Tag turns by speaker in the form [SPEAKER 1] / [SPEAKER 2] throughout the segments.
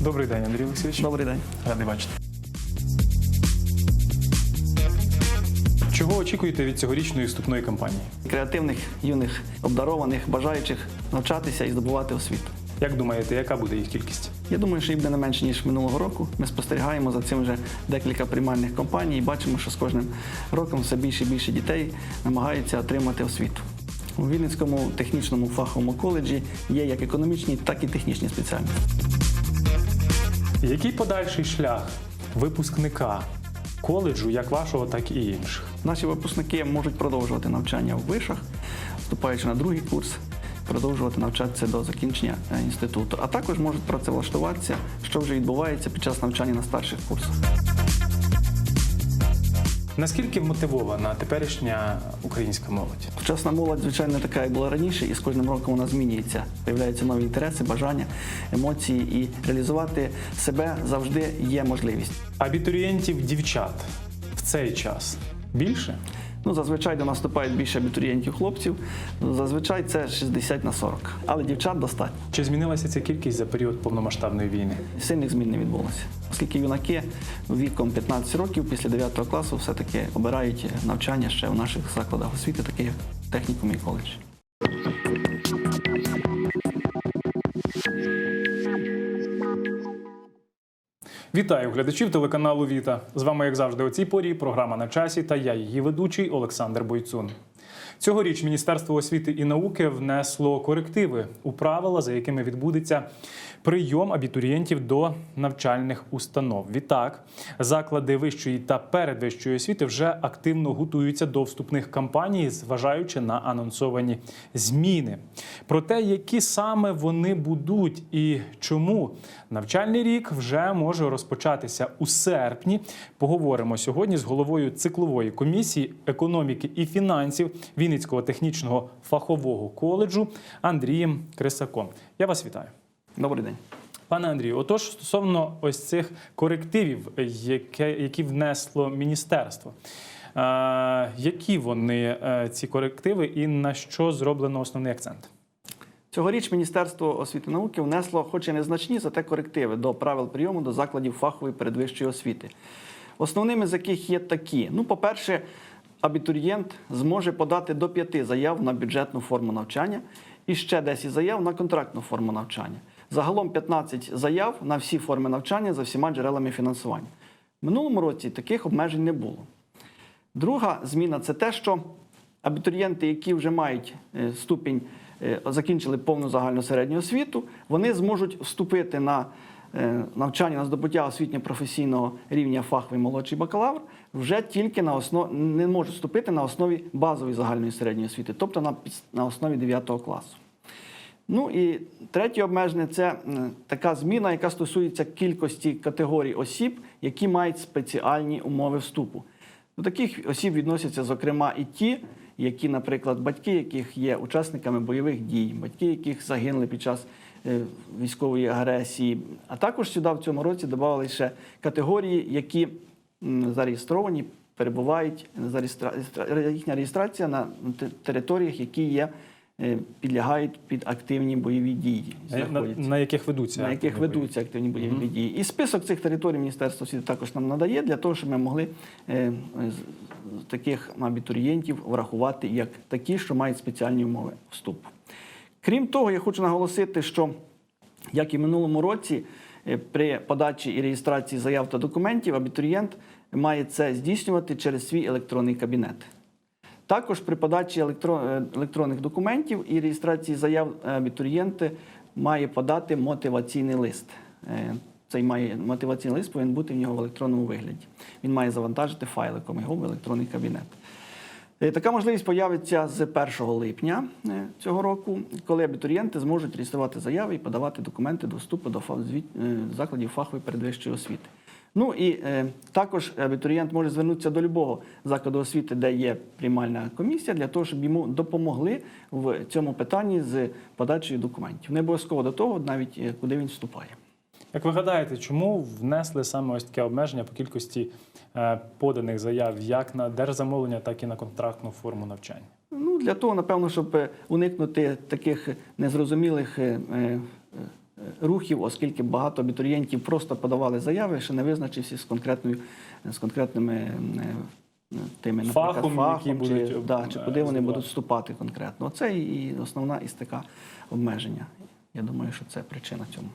[SPEAKER 1] Добрий день, Андрій Олексійович.
[SPEAKER 2] Добрий день.
[SPEAKER 1] Радий бачити. Чого очікуєте від цьогорічної вступної кампанії?
[SPEAKER 2] Креативних, юних, обдарованих, бажаючих навчатися і здобувати освіту.
[SPEAKER 1] Як думаєте, яка буде їх кількість?
[SPEAKER 2] Я думаю, що їх буде не менше ніж минулого року. Ми спостерігаємо за цим вже декілька приймальних компаній і бачимо, що з кожним роком все більше і більше дітей намагаються отримати освіту. У Вінницькому технічному фаховому коледжі є як економічні, так і технічні спеціальності.
[SPEAKER 1] Який подальший шлях випускника коледжу, як вашого, так і інших?
[SPEAKER 2] Наші випускники можуть продовжувати навчання в вишах, вступаючи на другий курс, продовжувати навчатися до закінчення е, інституту, а також можуть працевлаштуватися, що вже відбувається під час навчання на старших курсах.
[SPEAKER 1] Наскільки мотивована теперішня українська молодь?
[SPEAKER 2] Сучасна молодь, звичайно, така, як була раніше, і з кожним роком вона змінюється. Появляються нові інтереси, бажання, емоції, і реалізувати себе завжди є можливість.
[SPEAKER 1] Абітурієнтів дівчат в цей час більше?
[SPEAKER 2] Ну, зазвичай до нас вступають більше абітурієнтів хлопців. Зазвичай це 60 на 40. Але дівчат достатньо.
[SPEAKER 1] Чи змінилася ця кількість за період повномасштабної війни?
[SPEAKER 2] Сильних змін не відбулося. Оскільки юнаки віком 15 років після 9 класу все-таки обирають навчання ще в наших закладах освіти, таких як технікум і коледж.
[SPEAKER 1] Вітаю глядачів телеканалу Віта. З вами, як завжди, у цій порі програма на часі та я, її ведучий Олександр Бойцун. Цьогоріч Міністерство освіти і науки внесло корективи у правила, за якими відбудеться прийом абітурієнтів до навчальних установ. Відтак, заклади вищої та передвищої освіти вже активно готуються до вступних кампаній, зважаючи на анонсовані зміни. Про те, які саме вони будуть і чому навчальний рік вже може розпочатися у серпні. Поговоримо сьогодні з головою циклової комісії економіки і фінансів Вінницького технічного фахового коледжу Андрієм Крисаком. Я вас вітаю.
[SPEAKER 2] Добрий день.
[SPEAKER 1] Пане Андрію, отож, стосовно ось цих корективів, які внесло міністерство, е, які вони е, ці корективи і на що зроблено основний акцент?
[SPEAKER 2] Цьогоріч Міністерство освіти і науки внесло, хоч і незначні, зате корективи до правил прийому до закладів фахової передвищої освіти. Основними з яких є такі: ну, по-перше, абітурієнт зможе подати до п'яти заяв на бюджетну форму навчання і ще 10 заяв на контрактну форму навчання. Загалом 15 заяв на всі форми навчання за всіма джерелами фінансування. В минулому році таких обмежень не було. Друга зміна це те, що абітурієнти, які вже мають е, ступінь, е, закінчили повну загальну середню освіту, вони зможуть вступити на навчання на здобуття освітньо-професійного рівня фаховий молодший бакалавр вже тільки на основі не можуть вступити на основі базової загальної середньої освіти, тобто на, на основі 9 класу. Ну і третє обмеження це така зміна, яка стосується кількості категорій осіб, які мають спеціальні умови вступу. До таких осіб відносяться, зокрема, і ті, які, наприклад, батьки, яких є учасниками бойових дій, батьки, яких загинули під час е, військової агресії. А також сюди в цьому році додали ще категорії, які зареєстровані, перебувають їхня реєстрація на територіях, які є. е, Підлягають під активні бойові дії,
[SPEAKER 1] На, на, яких ведуться
[SPEAKER 2] на яких ведуться активні бойові дії. І список цих територій Міністерство освіти також нам надає для того, щоб ми могли е, з таких абітурієнтів врахувати як такі, що мають спеціальні умови вступу. Крім того, я хочу наголосити, що як і в минулому році, е, при подачі і реєстрації заяв та документів абітурієнт має це здійснювати через свій електронний кабінет. Також при подачі е, електронних документів і реєстрації заяв е, абітурієнти має подати мотиваційний лист. Цей має мотиваційний лист повинен бути в нього в електронному вигляді. Він має завантажити файликом його в електронний кабінет. Е, Така можливість появиться з 1 липня е, цього року, коли абітурієнти зможуть реєструвати заяви і подавати документи до вступу до е, закладів фахової передвищої освіти. Ну і е, також абітурієнт може звернутися до любого закладу освіти, де є приймальна комісія, для того, щоб йому допомогли в цьому питанні з подачею документів. Не обов'язково до того, навіть куди він вступає.
[SPEAKER 1] Як ви гадаєте, чому внесли саме ось таке обмеження по кількості е, поданих заяв як на держзамовлення, так і на контрактну форму навчання?
[SPEAKER 2] Ну, для того, напевно, щоб е, уникнути таких незрозумілих е, рухів, оскільки багато абітурієнтів просто подавали заяви, ще не визначився з конкретною з конкретними тими наприклад,
[SPEAKER 1] Фахом,
[SPEAKER 2] фахом
[SPEAKER 1] які
[SPEAKER 2] чи,
[SPEAKER 1] будуть,
[SPEAKER 2] да, чи куди вони будуть вступати конкретно. Оце і основна із така обмеження. Я думаю, що це причина цьому.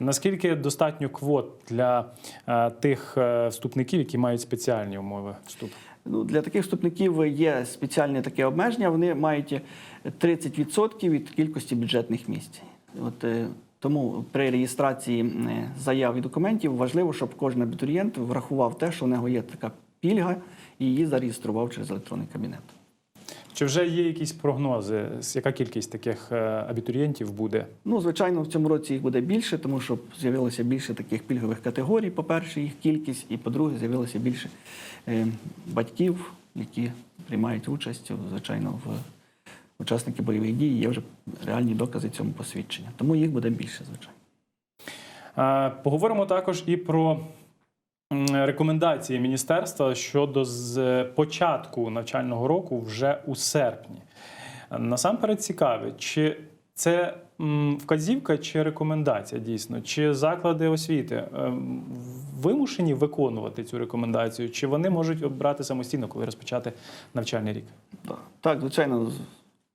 [SPEAKER 1] Наскільки достатньо квот для е, тих е, вступників, які мають спеціальні умови вступу?
[SPEAKER 2] Ну, для таких вступників є спеціальне таке обмеження. Вони мають 30% від кількості бюджетних місць. От, е, тому при реєстрації заяв і документів важливо, щоб кожен абітурієнт врахував те, що в нього є така пільга, і її зареєстрував через електронний кабінет.
[SPEAKER 1] Чи вже є якісь прогнози? Яка кількість таких е, абітурієнтів буде?
[SPEAKER 2] Ну, звичайно, в цьому році їх буде більше, тому що з'явилося більше таких пільгових категорій. По-перше, їх кількість, і по-друге, з'явилося більше е, батьків, які приймають участь, звичайно, в учасники бойових дій. Є вже реальні докази цьому посвідчення. Тому їх буде більше, звичайно.
[SPEAKER 1] Е, Поговоримо також і про рекомендації міністерства щодо з початку навчального року вже у серпні. Насамперед цікаве, чи це вказівка чи рекомендація дійсно? Чи заклади освіти ем, вимушені виконувати цю рекомендацію, чи вони можуть обрати самостійно, коли розпочати навчальний рік?
[SPEAKER 2] Так, звичайно,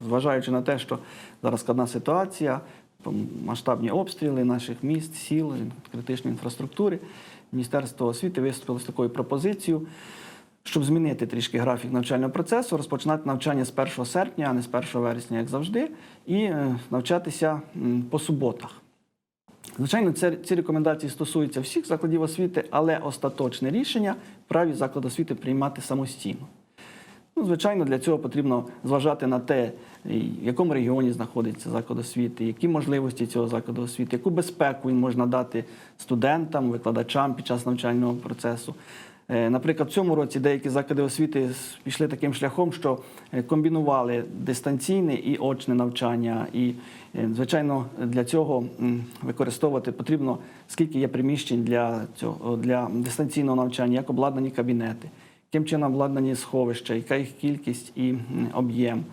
[SPEAKER 2] зважаючи на те, що зараз складна ситуація, масштабні обстріли наших міст, сіл, критичної інфраструктури, Міністерство освіти виступило з такою пропозицією, щоб змінити трішки графік навчального процесу, розпочинати навчання з 1 серпня, а не з 1 вересня, як завжди, і е, навчатися по суботах. Звичайно, ці рекомендації стосуються всіх закладів освіти, але остаточне рішення праві заклад освіти приймати самостійно. Ну, звичайно, для цього потрібно зважати на те, в якому регіоні знаходиться заклад освіти, які можливості цього закладу освіти, яку безпеку він може дати студентам, викладачам під час навчального процесу. Е, Наприклад, в цьому році деякі заклади освіти пішли таким шляхом, що е, комбінували дистанційне і очне навчання. І, е, звичайно, для цього використовувати потрібно, скільки є приміщень для цього для дистанційного навчання, як обладнані кабінети яким чином обладнані сховища, яка їх кількість і об'єм.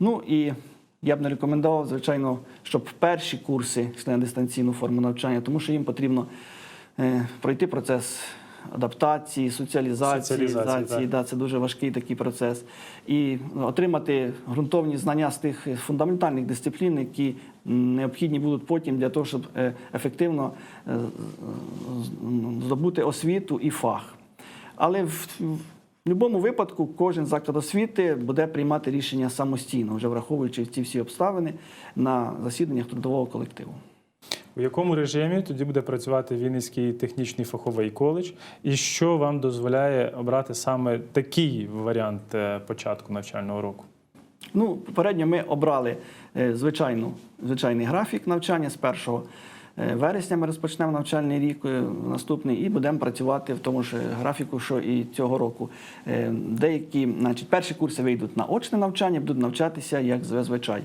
[SPEAKER 2] Ну і я б не рекомендував, звичайно, щоб перші курси йшли на дистанційну форму навчання, тому що їм потрібно е, пройти процес адаптації, соціалізації,
[SPEAKER 1] Соціалізації,
[SPEAKER 2] Да, це дуже важкий такий процес. І отримати ґрунтовні знання з тих фундаментальних дисциплін, які необхідні будуть потім для того, щоб е, ефективно е, здобути освіту і фах. Але в, в будь-якому випадку кожен заклад освіти буде приймати рішення самостійно, вже враховуючи ці всі обставини на засіданнях трудового колективу.
[SPEAKER 1] У якому режимі тоді буде працювати Вінницький технічний фаховий коледж, і що вам дозволяє обрати саме такий варіант е, початку навчального року?
[SPEAKER 2] Ну, попередньо ми обрали е, звичайну, звичайний графік навчання з 1 е, вересня. Ми розпочнемо навчальний рік е, наступний і будемо працювати в тому ж графіку, що і цього року. Е, Деякі, значить, перші курси вийдуть на очне навчання, будуть навчатися як зазвичай.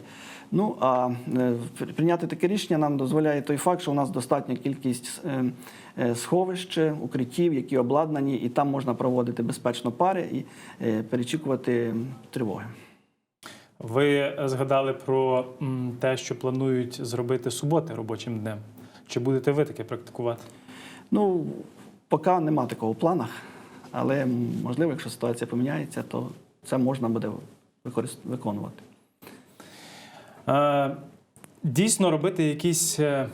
[SPEAKER 2] Ну а е, прийняти таке рішення нам дозволяє той факт, що у нас достатня кількість е, е, сховищ, укриттів, які обладнані, і там можна проводити безпечно пари і е, перечікувати тривоги.
[SPEAKER 1] Ви згадали про те, що планують зробити суботи робочим днем. Чи будете ви таке практикувати?
[SPEAKER 2] Ну, поки нема такого в планах, але можливо, якщо ситуація поміняється, то це можна буде виконувати.
[SPEAKER 1] Е, Дійсно, робити якісь е,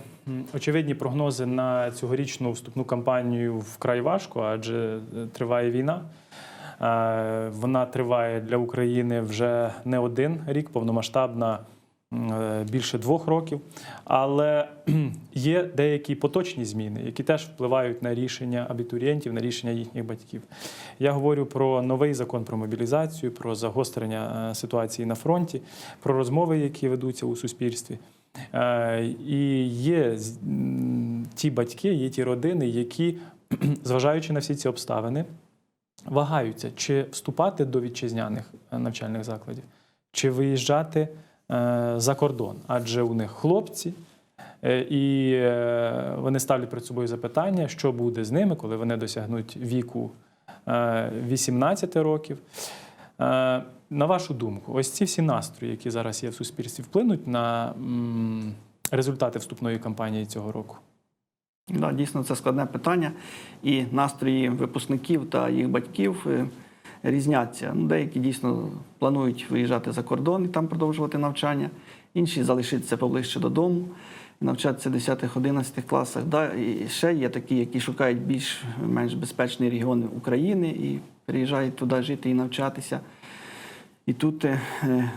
[SPEAKER 1] очевидні прогнози на цьогорічну вступну кампанію вкрай важко, адже е, триває війна. Е, Вона триває для України вже не один рік, повномасштабна більше двох років. Але є деякі поточні зміни, які теж впливають на рішення абітурієнтів, на рішення їхніх батьків. Я говорю про новий закон про мобілізацію, про загострення е, ситуації на фронті, про розмови, які ведуться у суспільстві. Е, І є ті батьки, є ті родини, які, зважаючи на всі ці обставини, вагаються, чи вступати до вітчизняних е, навчальних закладів, чи виїжджати е, за кордон. Адже у них хлопці, е, і е, вони ставлять перед собою запитання, що буде з ними, коли вони досягнуть віку е, 18 років. Е, На вашу думку, ось ці всі настрої, які зараз є в суспільстві, вплинуть на результати вступної кампанії цього року?
[SPEAKER 2] Да, дійсно, це складне питання. І настрої випускників та їх батьків е, різняться. Ну, деякі дійсно планують виїжджати за кордон і там продовжувати навчання, інші залишитися поближче додому, навчатися в 10-11 класах. Да, і ще є такі, які шукають більш-менш безпечні регіони України і приїжджають туди жити і навчатися. І тут е,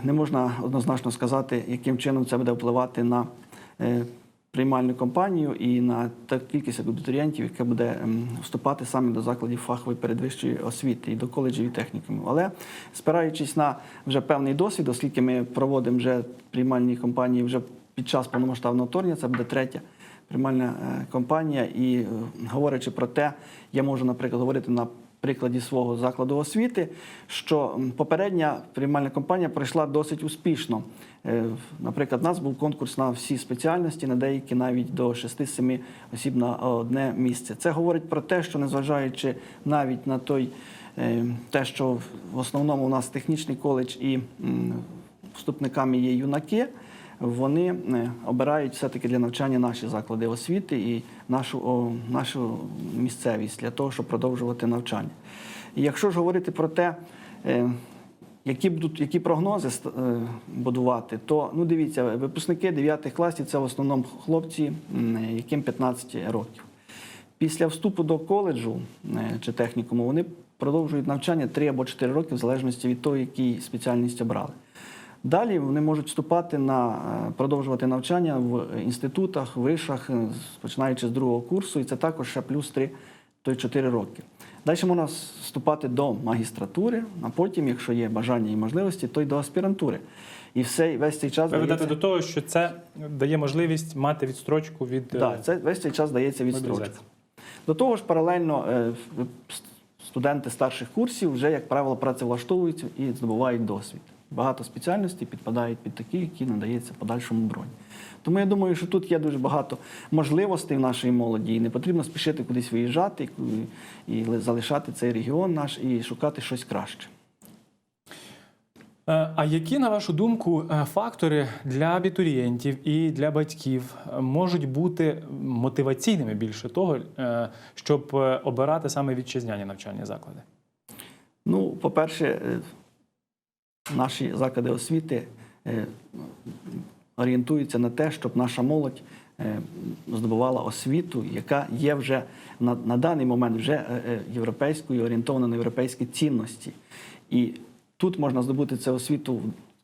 [SPEAKER 2] не можна однозначно сказати, яким чином це буде впливати на е, приймальну кампанію і на та кількість абітурієнтів, яка буде ем, вступати саме до закладів фахової передвищої освіти і до коледжів і технікумів. Але спираючись на вже певний досвід, оскільки ми проводимо вже приймальні кампанії вже під час повномасштабного вторгнення, це буде третя приймальна е, кампанія. І е, говорячи про те, я можу, наприклад, говорити на прикладі свого закладу освіти, що попередня приймальна кампанія пройшла досить успішно. Е, Наприклад, у нас був конкурс на всі спеціальності, на деякі навіть до 6-7 осіб на одне місце. Це говорить про те, що незважаючи навіть на той, е, те, що в основному у нас технічний коледж і вступниками є юнаки. Вони е, обирають все-таки для навчання наші заклади освіти і нашу, о, нашу місцевість для того, щоб продовжувати навчання. І якщо ж говорити про те, е, які будуть які прогнози е, будувати, то ну дивіться, випускники 9 класів це в основному хлопці, яким 15 років. Після вступу до коледжу чи технікуму вони продовжують навчання 3 або 4 роки, в залежності від того, які спеціальність обрали. Далі вони можуть вступати на е, продовжувати навчання в інститутах, вишах, е, починаючи з другого курсу, і це також ще плюс 3, то й 4 роки. Далі можна вступати до магістратури, а потім, якщо є бажання і можливості, то й до аспірантури. І все, весь цей час
[SPEAKER 1] Ви
[SPEAKER 2] дається,
[SPEAKER 1] до того, що це дає можливість мати відстрочку від е,
[SPEAKER 2] да, це весь цей час дається відстрочка. До того ж, паралельно е, студенти старших курсів вже, як правило, працевлаштовуються і здобувають досвід. Багато спеціальностей підпадають під такі, які надається подальшому бронь. Тому я думаю, що тут є дуже багато можливостей в нашій молоді, і не потрібно спішити кудись виїжджати і, залишати цей регіон наш і шукати щось краще.
[SPEAKER 1] Е, А які, на вашу думку, е, фактори для абітурієнтів і для батьків можуть бути мотиваційними більше того, е, щоб обирати саме вітчизняні навчальні заклади?
[SPEAKER 2] Ну, по-перше, наші заклади освіти е, орієнтуються на те, щоб наша молодь е, здобувала освіту, яка є вже на, на даний момент вже е, європейською, орієнтована на європейські цінності. І тут можна здобути цю освіту,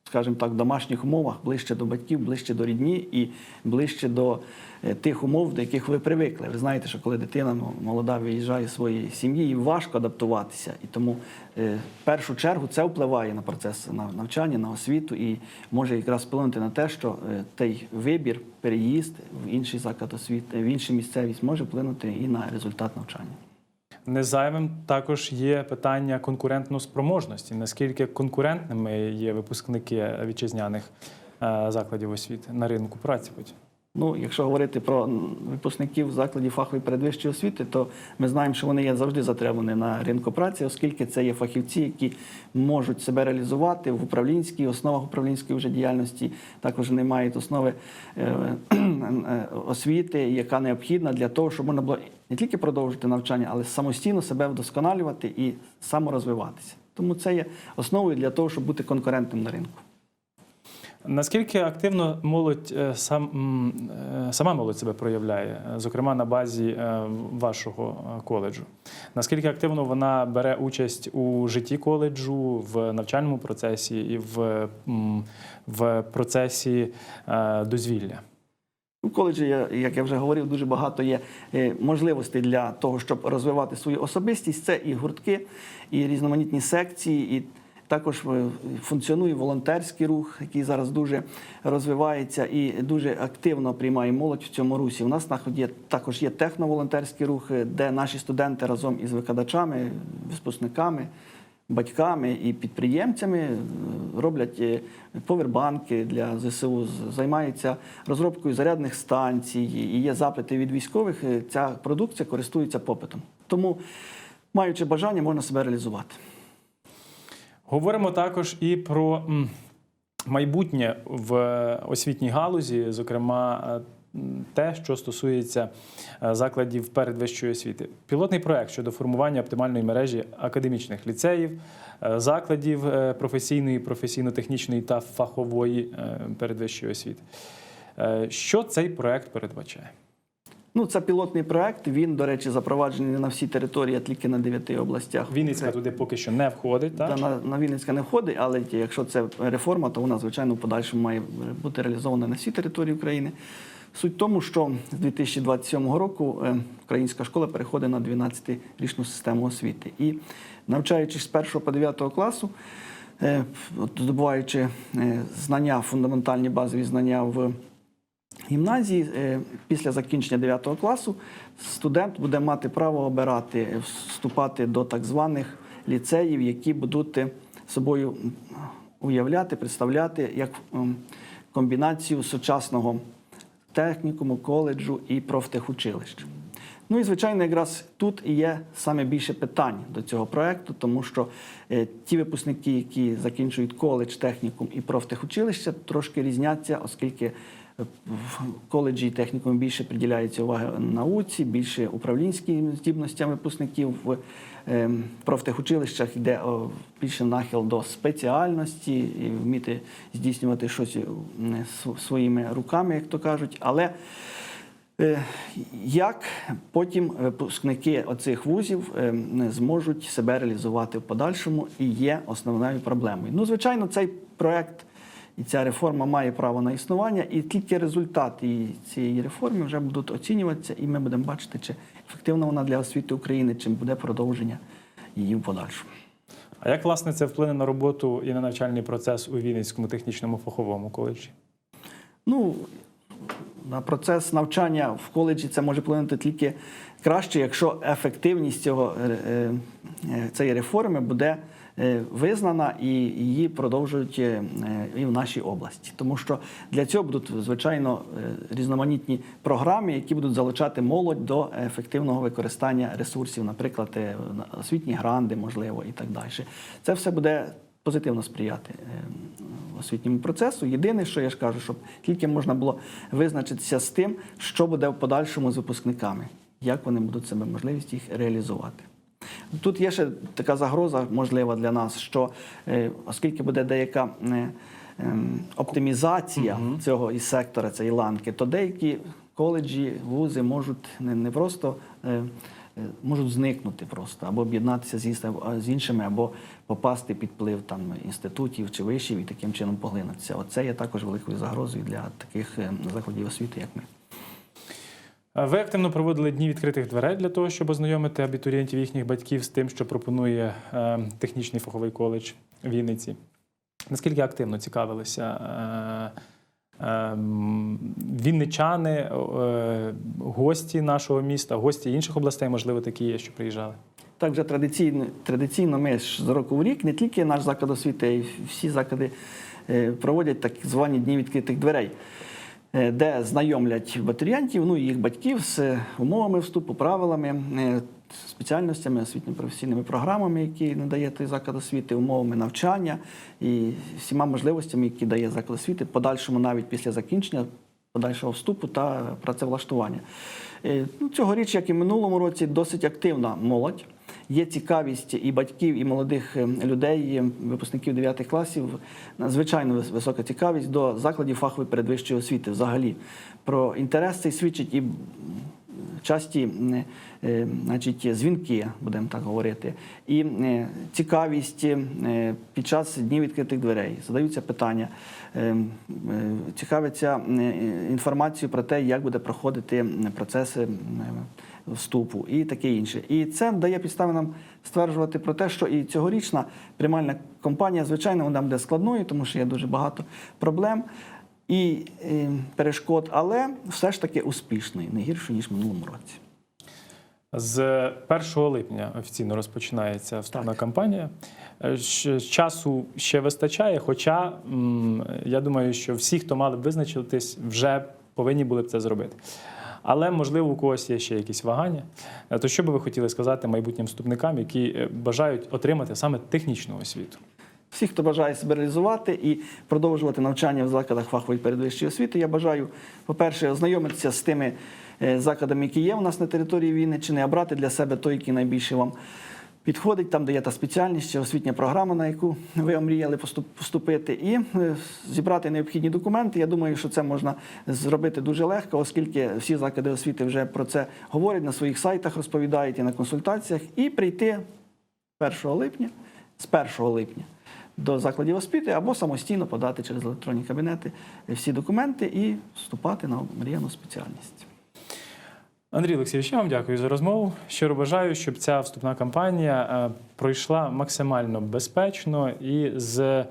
[SPEAKER 2] скажімо так, домашніх умовах, ближче до батьків, ближче до рідні і ближче до е, тих умов, до яких ви привикли. Ви знаєте, що коли дитина ну, молода виїжджає з своєї сім'ї, їй важко адаптуватися. І тому е, в першу чергу це впливає на процес на- навчання, на освіту і може якраз вплинути на те, що е, той вибір, переїзд в інший заклад освіти, в іншу місцевість може вплинути і на результат навчання.
[SPEAKER 1] Незайвим також є питання конкурентно-спроможності. Наскільки конкурентними є випускники вітчизняних е, закладів освіти на ринку праці?
[SPEAKER 2] Ну, якщо говорити про випускників закладів фахової передвищої освіти, то ми знаємо, що вони є завжди затребувані на ринку праці, оскільки це є фахівці, які можуть себе реалізувати в управлінській основах управлінської вже діяльності. Також вони мають основи е, е, освіти, яка необхідна для того, щоб можна було не тільки продовжити навчання, але самостійно себе вдосконалювати і саморозвиватися. Тому це є основою для того, щоб бути конкурентним на ринку.
[SPEAKER 1] Наскільки активно молодь е, сам е, сама молодь себе проявляє, е, зокрема на базі вашого коледжу? Наскільки активно вона бере участь у житті коледжу в навчальному процесі і в, в процесі дозвілля?
[SPEAKER 2] У коледжі, як я вже говорив, дуже багато є е, можливостей для того, щоб розвивати свою особистість. Це і гуртки, і різноманітні секції, і також е, функціонує волонтерський рух, який зараз дуже розвивається і дуже активно приймає молодь в цьому русі. У нас також є техноволонтерський рух, е, де наші студенти разом із викладачами, випускниками, батьками і підприємцями е, роблять е, повербанки для ЗСУ, займаються розробкою зарядних станцій, і є запити від військових. е, Ця продукція користується попитом. Тому, маючи бажання, можна себе реалізувати.
[SPEAKER 1] Говоримо також і про майбутнє в освітній галузі, зокрема. Те, що стосується е, закладів передвищої освіти, пілотний проект щодо формування оптимальної мережі академічних ліцеїв, е, закладів е, професійної, професійно-технічної та фахової передвищої освіти. Що цей проект передбачає?
[SPEAKER 2] Ну, це пілотний проект. Він, до речі, запроваджений не на всій території, а тільки на дев'яти областях.
[SPEAKER 1] Вінницька
[SPEAKER 2] Це-
[SPEAKER 1] туди поки що не входить, так?
[SPEAKER 2] Та на, на Вінницька не входить, але якщо це реформа, то вона, звичайно, в подальшому має бути реалізована на всій території України. Суть в тому, що з 2027 року е, українська школа переходить на 12-річну систему освіти. І навчаючись з 1 по 9 класу, е, здобуваючи е, знання, фундаментальні базові знання в гімназії, після закінчення 9 класу студент буде мати право обирати, вступати до так званих ліцеїв, які будуть собою уявляти, представляти як комбінацію сучасного технікуму, коледжу і профтехучилищ. Ну і звичайно, якраз тут і є саме більше питань до цього проекту, тому що е, ті випускники, які закінчують коледж, технікум і профтехучилище, трошки різняться, оскільки в коледжі і технікумі більше приділяється уваги науці, більше управлінським здібностям випускників в е, профтехучилищах йде більше нахил до спеціальності, і вміти здійснювати щось е, своїми руками, як то кажуть. Але Е, Як потім випускники оцих вузів е, зможуть себе реалізувати в подальшому і є основною проблемою? Ну, звичайно, цей проект і ця реформа має право на існування, і тільки результати цієї реформи вже будуть оцінюватися, і ми будемо бачити, чи ефективна вона для освіти України, чи буде продовження її в подальшому.
[SPEAKER 1] А як власне це вплине на роботу і на навчальний процес у Вінницькому технічному фаховому коледжі?
[SPEAKER 2] Ну, на процес навчання в коледжі це може вплинути тільки краще, якщо ефективність цього, е, е, е, цієї реформи буде визнана і її продовжують е, і в нашій області. Тому що для цього будуть, звичайно, е, різноманітні програми, які будуть залучати молодь до ефективного використання ресурсів, наприклад, е, на- освітні гранди, можливо, і так далі. Це все буде позитивно сприяти е, освітньому процесу. Єдине, що я ж кажу, щоб тільки можна було визначитися з тим, що буде в подальшому з випускниками, як вони будуть себе можливість їх реалізувати. Тут є ще така загроза можлива для нас, що е, оскільки буде деяка е, ем, оптимізація цього із сектора, цієї ланки, то деякі коледжі, вузи можуть не, просто е, можуть зникнути просто або об'єднатися з, іншими, або попасти під вплив там інститутів чи вишів і таким чином поглинутися. Оце є також великою загрозою для таких е, закладів освіти, як ми.
[SPEAKER 1] Ви активно проводили дні відкритих дверей для того, щоб ознайомити абітурієнтів їхніх батьків з тим, що пропонує е, технічний фаховий коледж Вінниці. Наскільки активно цікавилися е, е, вінничани, гості нашого міста, гості інших областей, можливо, такі є, що приїжджали?
[SPEAKER 2] Так вже традиційно, традиційно ми ж з року в рік, не тільки наш заклад освіти, а й всі заклади проводять так звані дні відкритих дверей, де знайомлять абітурієнтів, ну і їх батьків з умовами вступу, правилами, е, спеціальностями, освітньо-професійними програмами, які надає той заклад освіти, умовами навчання і всіма можливостями, які дає заклад освіти, подальшому навіть після закінчення подальшого вступу та працевлаштування. Е, Ну, цьогоріч, як і минулому році, досить активна молодь. Є цікавість і батьків, і молодих е, людей, е, випускників 9 класів, надзвичайно висока цікавість до закладів фахової передвищої освіти взагалі. Про інтерес цей свідчить і часті е, значить, дзвінки, будемо так говорити, і цікавість під час днів відкритих дверей. Задаються питання, цікавиться інформацією про те, як буде проходити м, вступу і таке інше. І це дає підстави нам стверджувати про те, що і цьогорічна приймальна кампанія, звичайно, вона буде складною, тому що є дуже багато проблем і е, перешкод, але все ж таки успішною, не гіршою, ніж в минулому році.
[SPEAKER 1] З 1 липня офіційно розпочинається вступна
[SPEAKER 2] Так.
[SPEAKER 1] кампанія. Е, Часу ще вистачає, хоча я думаю, що всі, хто мали б визначитись, вже повинні були б це зробити. Але можливо у когось є ще якісь вагання. Е, То що би ви хотіли сказати майбутнім вступникам, які е, бажають отримати саме технічну освіту?
[SPEAKER 2] Всі, хто бажає себе реалізувати і продовжувати навчання в закладах фахової передвищої освіти, я бажаю, по-перше, ознайомитися з тими е, закладами, які є у нас на території Вінниччини, а брати для себе той, який найбільше вам підходить, там, де є та спеціальність чи освітня програма, на яку ви омріяли поступ- поступити, і е, зібрати необхідні документи. Я думаю, що це можна зробити дуже легко, оскільки всі заклади освіти вже про це говорять на своїх сайтах, розповідають і на консультаціях, і прийти 1 липня, з 1 липня. До закладів освіти або самостійно подати через електронні кабінети всі документи і вступати на мріяну спеціальність.
[SPEAKER 1] Андрій Олексійович, я вам дякую за розмову. Щиро бажаю, щоб ця вступна кампанія е, пройшла максимально безпечно і з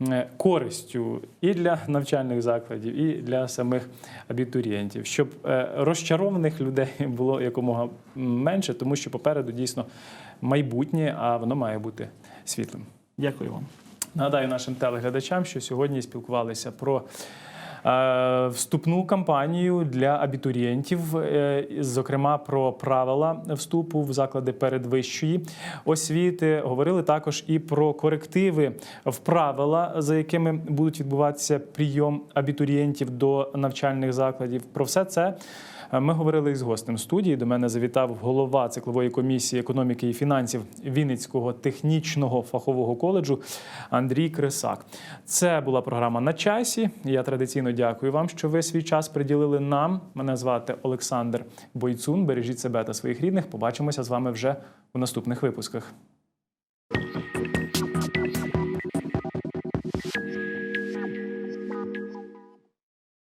[SPEAKER 1] е, користю і для навчальних закладів, і для самих абітурієнтів, щоб е, розчарованих людей було якомога менше, тому що попереду дійсно майбутнє, а воно має бути світлим.
[SPEAKER 2] Дякую вам.
[SPEAKER 1] Нагадаю нашим телеглядачам, що сьогодні спілкувалися про вступну кампанію для абітурієнтів, е, зокрема про правила вступу в заклади передвищої освіти. Говорили також і про корективи в правила, за якими будуть відбуватися прийом абітурієнтів до навчальних закладів. Про все це. Е, Ми говорили із гостем студії. До мене завітав голова циклової комісії економіки і фінансів Вінницького технічного фахового коледжу Андрій Крисак. Це була програма на часі. Я традиційно дякую вам, що ви свій час приділили нам. Мене звати Олександр Бойцун. Бережіть себе та своїх рідних. Побачимося з вами вже у наступних випусках.